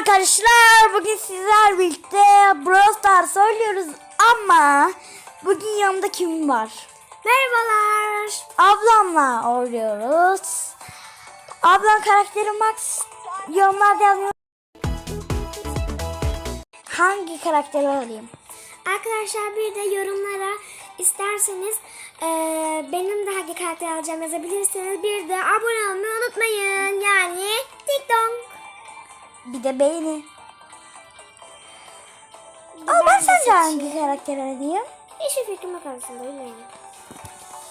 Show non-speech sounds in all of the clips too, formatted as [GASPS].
arkadaşlar bugün sizler birlikte Brawl Stars oynuyoruz ama bugün yanımda kim var? Merhabalar. Ablamla oynuyoruz. Ablam karakteri Max yorumlarda yazmıyor. Hangi karakteri alayım? Arkadaşlar bir de yorumlara isterseniz eee, benim de hangi karakter alacağım yazabilirsiniz. Bir de abone olmayı unutmayın. Yani TikTok. Bir de beğeni. Aa, ben sence hangi karakteri alayım? Hiçbir fikrim yok aslında bilmiyorum.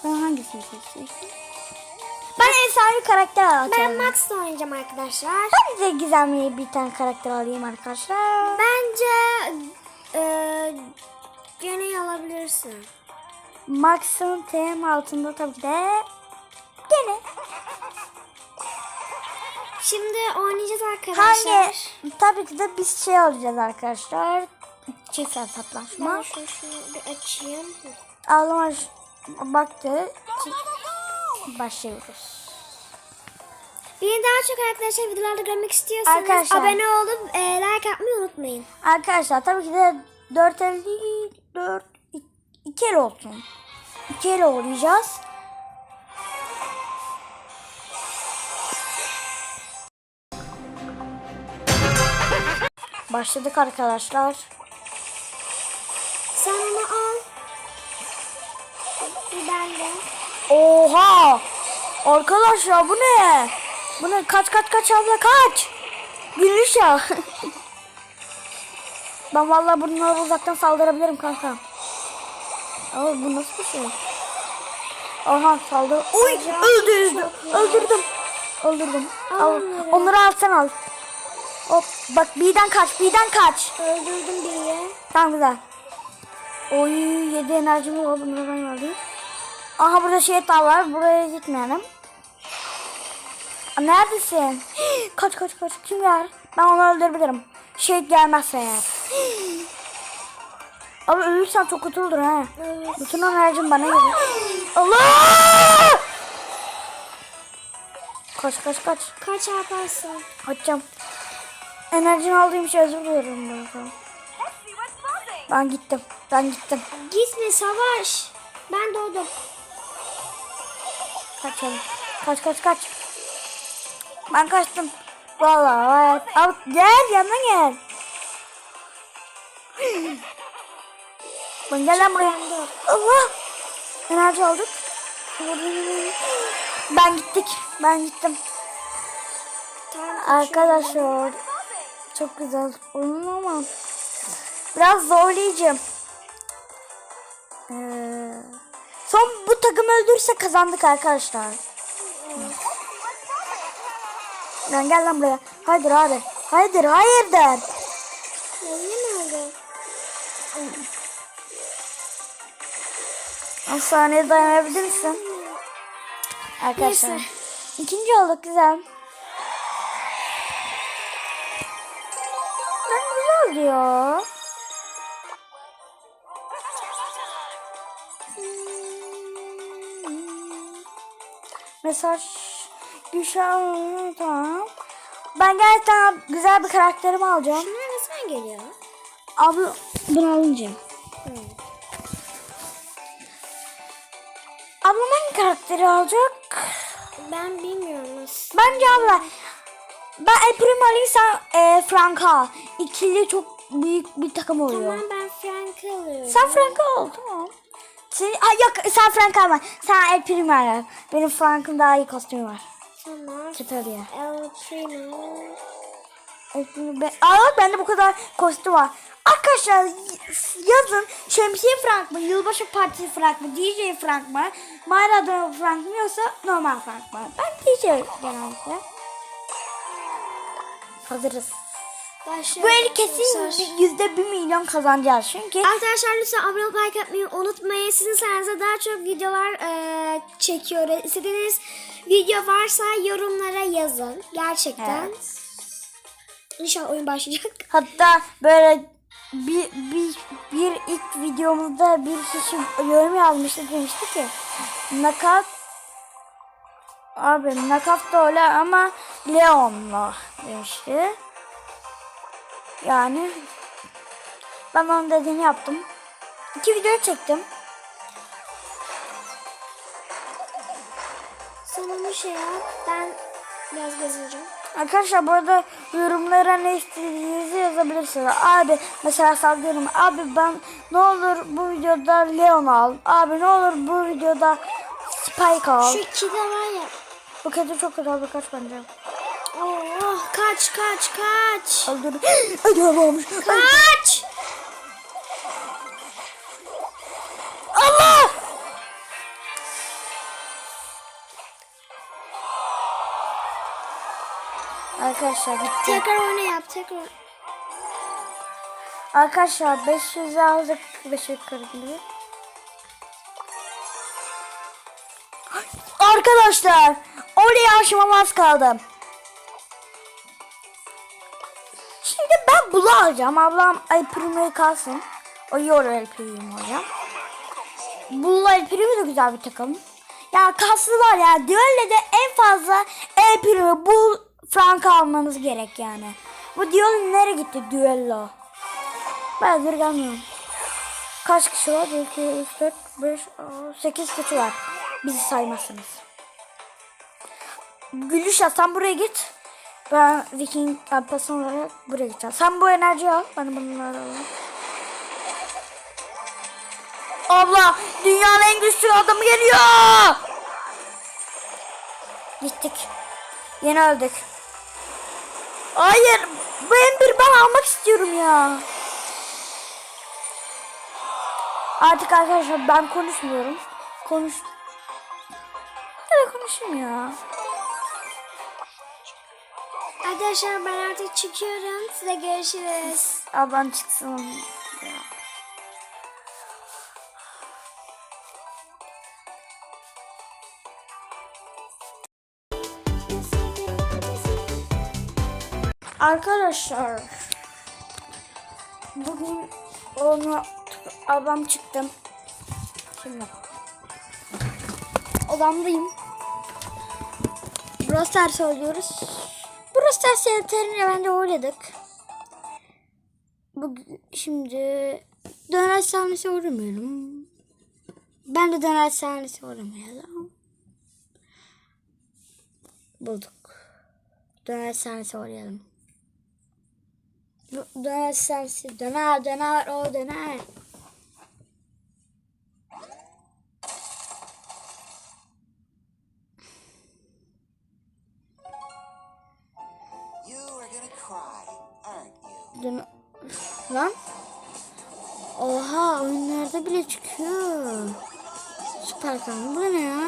Ben hangisini seçeyim? Ben efsane karakter alacağım. Ben Max'la oynayacağım arkadaşlar. Ben de gizemli bir tane karakter alayım arkadaşlar. Bence eee gene alabilirsin. Max'ın TM altında tabii ki de gene. Şimdi oynayacağız arkadaşlar. Hangi? Tabii ki de biz şey alacağız arkadaşlar. Çift hesaplaşma. Ben şunu, şunu bir açayım. Ağlama baktı. Başlıyoruz. Beni daha çok arkadaşlar videolarda görmek istiyorsanız Arkadaşlar. abone olup e, like atmayı unutmayın. Arkadaşlar tabii ki de 4 el değil 4 2 el olsun. 2 el oynayacağız. Başladık arkadaşlar. Sen onu al. Ben de. Oha! Arkadaşlar bu ne? Bu ne? Kaç kaç kaç abla kaç! Gülüş ya. [LAUGHS] ben vallahi bunlara uzaktan saldırabilirim kanka. Ama bu nasıl bir şey? Aha saldır. Uy öldürdüm. Öldürdüm. Öldürdüm. Al, onları. onları al sen al. Hop bak birden kaç birden kaç. Öldürdüm biri. Tamam güzel. Oy 7 enerjim var bunları ben alayım. Aha burada şey daha var. Buraya gitmeyelim. Neredesin? kaç kaç kaç. Kim yer? Ben onu öldürebilirim. Şey gelmezse eğer. Abi ölürsen çok kötü olur ha. Evet. Bütün enerjim bana gelir. Allah! Kaç kaç kaç. Kaç yaparsın? Açacağım. Enerjini aldığım için özür diliyorum. bu arada. Ben gittim. Ben gittim. Gitme savaş. Ben doğdum. Kaçalım. Kaç kaç kaç. Ben kaçtım. Vallahi evet. Al gel yanına gel. Ben gel lan buraya. Allah. Enerji aldık. Ben gittik. Ben gittim. Tamam. Arkadaşlar çok güzel oyun ama biraz zorlayacağım. Ee, son bu takım öldürürse kazandık arkadaşlar. Lan gel lan buraya. Haydır abi. Haydır mi oldu? 10 saniye dayanabilir misin? Arkadaşlar. Neyse. İkinci olduk güzel. Diyor. Mesaj Gülşah tamam. Ben gerçekten güzel bir karakterimi alacağım. Şunlar zaman geliyor? Abla bunu alınca. Hı. Ablam hangi karakteri alacak? Ben bilmiyorum nasıl. Bence abla ben El Primo sen e, Franka. İkili çok büyük bir takım oluyor. Tamam ben Frank'ı alıyorum. Sen Franka al tamam. Sen, ha, yok sen Franka alma. Sen El Primo al. Benim Frank'ın daha iyi kostümü var. Tamam. Çıtır diye. El Primo. El Primo. Ben, aa bak bende bu kadar kostüm var. Arkadaşlar yazın Şemsiye Frank mı, Yılbaşı Partisi Frank mı, DJ Frank mı, Maradona Frank mı yoksa normal Frank mı? Ben DJ genellikle. Hazırız. Başlayalım. Bu eli kesin yüzde bir milyon kazanacağız çünkü. Arkadaşlar lütfen abone olup like atmayı unutmayın. Sizin sayenizde daha çok videolar eee, çekiyoruz. İstediğiniz video varsa yorumlara yazın. Gerçekten. Evet. İnşallah oyun başlayacak. [LAUGHS] Hatta böyle bir, bir, bir ilk videomuzda bir kişi yorum yazmıştı demişti ki nakat abi nakat da öyle ama Leon'la demişti. Yani ben onun dediğini yaptım. İki video çektim. Bir şey yap. Ben biraz gezeceğim. Arkadaşlar bu arada yorumlara ne istediğinizi yazabilirsiniz. Abi mesela sallıyorum. Abi ben ne olur bu videoda Leon al. Abi ne olur bu videoda Spike al. Şu kedi var ya. Bu kedi çok kötü abi kaç bence. Oh kaç kaç kaç. Öldür. [GASPS] Olmuş. Kaç. Allah! Arkadaşlar gitti. Tekrar oyna yap tekrar. Arkadaşlar 500 aldık 500 kırıklığı. Arkadaşlar oraya aşmam az kaldı. Şimdi ben bunu alacağım. Ablam El kalsın. O yor El Primo hocam. Bulla El Primo güzel bir takım. Ya kaslılar ya. Düelle'de en fazla El Primo, Bull, Frank almanız gerek yani. Bu Düello nereye gitti Düello? Ben gelmiyorum. Kaç kişi var? 1, 2, 3, 4, 5, 8 kişi var. Bizi saymazsınız. Gülüşa sen buraya git. Ben Viking alpası olarak buraya gideceğim. Sen bu enerjiyi al. Ben bunları alayım. Abla dünyanın en güçlü adamı geliyor. Gittik. Yeni öldük. Hayır. Bu bir ben almak istiyorum ya. Artık arkadaşlar ben konuşmuyorum. Konuş. Hadi konuşayım ya. Arkadaşlar ben artık çıkıyorum. Size görüşürüz. Ablan çıksın. Arkadaşlar bugün onu ablam çıktım. Şimdi odamdayım. Brawl Stars oynuyoruz. Brawl Stars yeterince bence oynadık. Bugün şimdi döner sahnesi uğramayalım. Ben de döner sahnesi uğramayalım. Bulduk. Döner sahnesi oynayalım. Bu- Döner sahnesi. Döner döner o döner. Döner. Lan. Oha oyunlarda bile çıkıyor. Süper kan. Bu ne ya?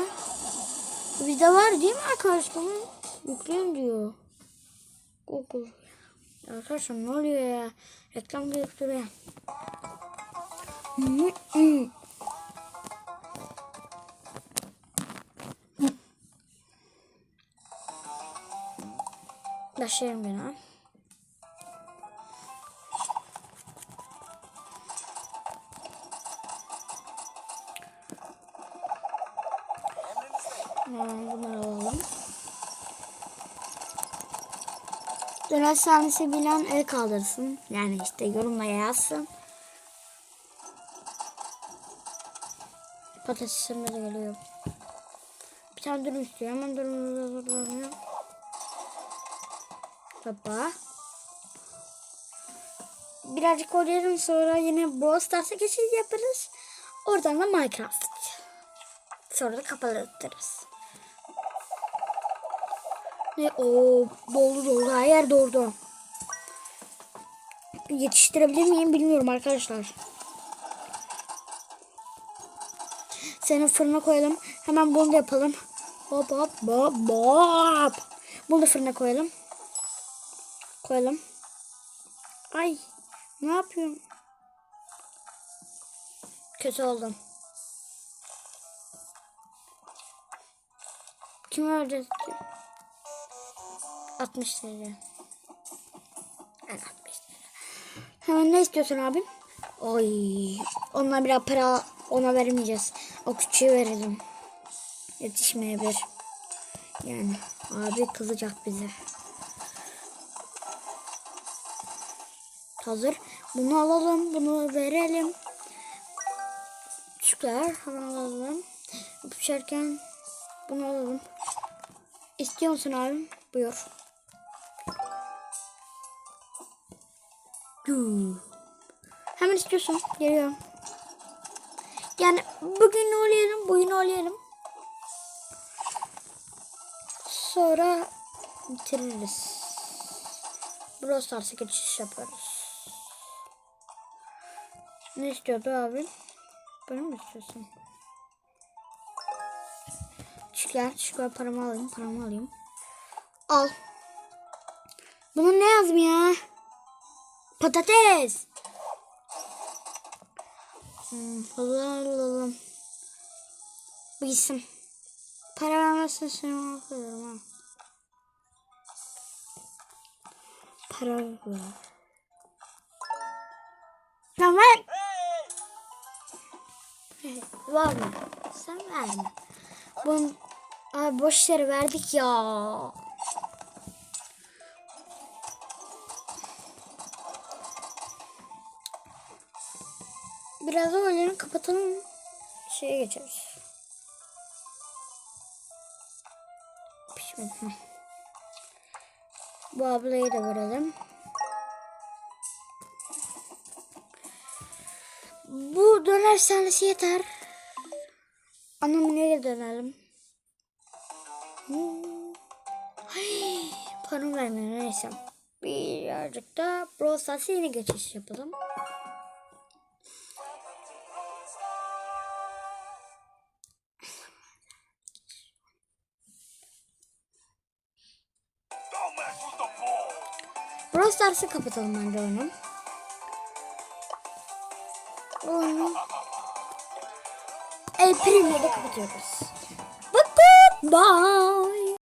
Bu Bizde var değil mi arkadaşlar? Yükleyin diyor. Google. Arkadaşlar ne oluyor ya? Reklam gelip duruyor. Başlayalım gene. Hmm, Döner sahnesi bilen el kaldırsın. Yani işte yorumla yazsın. Patatesime de geliyor. Bir tane dürüm istiyor. Hemen dürümü hazırlanıyor. Baba. Birazcık oynayalım sonra yine Brawl Stars'a geçiş yaparız. Oradan da Minecraft. Sonra da kapatırız. Ne o doldu doldu her yer doldu. Yetiştirebilir miyim bilmiyorum arkadaşlar. Seni fırına koyalım. Hemen bunu da yapalım. Hop hop hop hop. Bunu da fırına koyalım. Koyalım. Ay ne yapıyorum? Kötü oldum. Kim öldürdü? 60 lira. Evet 60 lira. Hemen ne istiyorsun abim? Oy. Ondan biraz para ona vermeyeceğiz. O küçüğü verelim. Yetişmeyebilir. Yani abi kızacak bize. Hazır. Bunu alalım. Bunu verelim. Çocuklar hemen alalım. Pişerken bunu alalım. İstiyor musun abim? Buyur. Hemen istiyorsun. Geliyorum. Yani bugün oynayalım, bugün oynayalım. Sonra bitiririz. Brawl Stars'a geçiş yaparız. Ne istiyordu abi? Bunu mu istiyorsun? Çıkar, çıkar paramı alayım, paramı alayım. Al. Bunun ne yazdım ya? Patates. Hmm, alalım. Bu gitsin. Para vermezsen seni mahvederim ha. Para ver. Ver. Evet, Verme. Sen verme. Bunu Abi boş yere verdik ya. Biraz da oyunu kapatalım. Şeye geçeriz. Pişmedi. Hı. Bu ablayı da verelim. Bu döner sahnesi yeter. Anam nereye dönelim? Hmm. Ay, vermiyor neyse. Birazcık da Brawl Stars'a yeni geçiş yapalım. Brawl Stars'ı kapatalım bence onu. Onu El Primo'da kapatıyoruz. Bye bye.